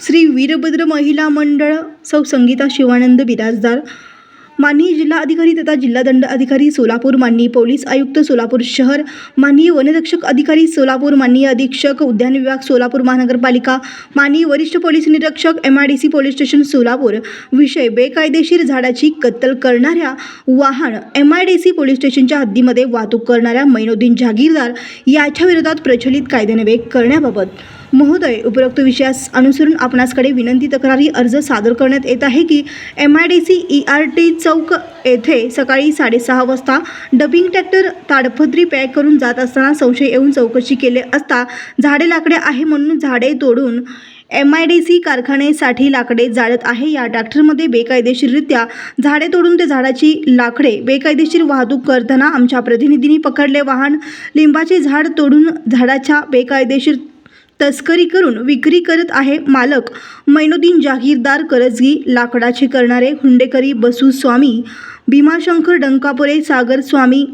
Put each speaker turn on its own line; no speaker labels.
श्री वीरभद्र महिला मंडळ सौ संगीता शिवानंद बिराजदार माननीय जिल्हा अधिकारी तथा जिल्हा दंड अधिकारी सोलापूर माननीय पोलीस आयुक्त सोलापूर शहर माननीय वनरक्षक अधिकारी सोलापूर माननीय अधीक्षक उद्यान विभाग सोलापूर महानगरपालिका माननीय वरिष्ठ पोलीस निरीक्षक M I D C police station Solapur विषय बेकायदेशीर झाडाची कत्तल करणाऱ्या वाहन M I D C police स्टेशनच्या हद्दीमध्ये वाहतूक करणाऱ्या मैनुद्दीन जहागीरदार याच्या विरोधात प्रचलित कायद्यान्वये करण्याबाबत. महोदय उपरोक्त विषयास अनुसरून आपणासकडे विनंती तक्रारी अर्ज सादर करण्यात येत आहे की M I D C E R T chowk येथे सकाळी साडेसहा वाजता डबिंग ट्रॅक्टर ताडपत्री पॅक करून जात असताना संशय येऊन चौकशी केले असता झाडे लाकडे आहे म्हणून झाडे तोडून एम आय डी सी कारखान्यासाठी लाकडे जाळत आहे. या ट्रॅक्टरमध्ये बेकायदेशीररित्या झाडे तोडून ते झाडाची लाकडे बेकायदेशीर वाहतूक करताना आमच्या प्रतिनिधींनी पकडले. वाहन लिंबाचे झाड तोडून झाडाच्या बेकायदेशीर तस्करी करून विक्री करत आहे मालक. मैनुद्दीन जागीरदार करजगी लाकडाचे करणारे हुंडेकरी बसू स्वामी भीमाशंकर डंकापुरे सागर स्वामी